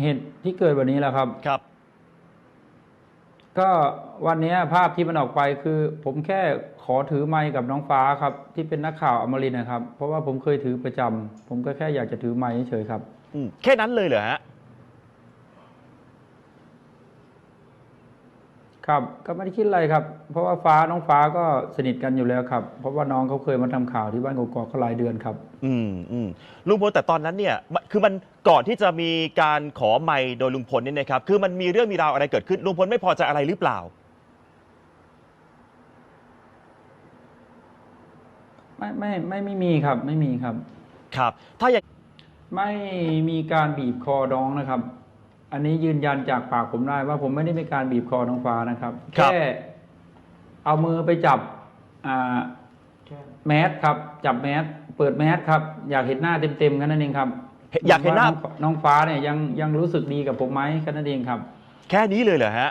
เหตุที่เกิดวันนี้แหละครับ ครับ ก็วันนี้ภาพที่มันออกไปคือ ผมแค่ขอถือไมค์กับน้องฟ้าครับ ที่เป็นนักข่าวอมรินทร์นะครับ เพราะว่าผมเคยถือประจำผมก็แค่อยากจะถือไมค์เฉยๆครับ อืมแค่นั้นเลยเหรอฮะ ครับก็ไม่ได้คิดอะไรครับ เพราะว่าฟ้าน้องฟ้าก็สนิทกันอยู่แล้วครับ เพราะว่าน้องเขาเคยมาทำข่าวที่บ้านกอกๆก็หลายเดือนครับ อืมอืมลุงพลแต่ตอนนั้นเนี่ยมันคือมันก่อนที่จะมีการขอไมค์โดยลุงพลเนี่ยนะครับ คือมันมีเรื่องมีราวอะไรเกิดขึ้นลุงพลไม่พอใจอะไรหรือเปล่า ไม่ไม่ไม่ไม่มีครับ ไม่มีครับ ครับ ถ้าอย่างไม่มีการบีบคอน้องนะครับ อันนี้ยืนยันจากปากผมได้ว่าผมไม่ได้มีการบีบคอน้องฟ้านะครับแค่เอามือไปจับอ่าแมสครับ จับแมสเปิดแมสครับ อยากเห็นหน้าเต็มๆแค่นั้นเองครับ อยากเห็นหน้าว่องน้องฟ้าเนี่ยยังยังรู้สึกดีกับผมไหมแค่นั้นเองครับ แค่นี้เลยเหรอฮะ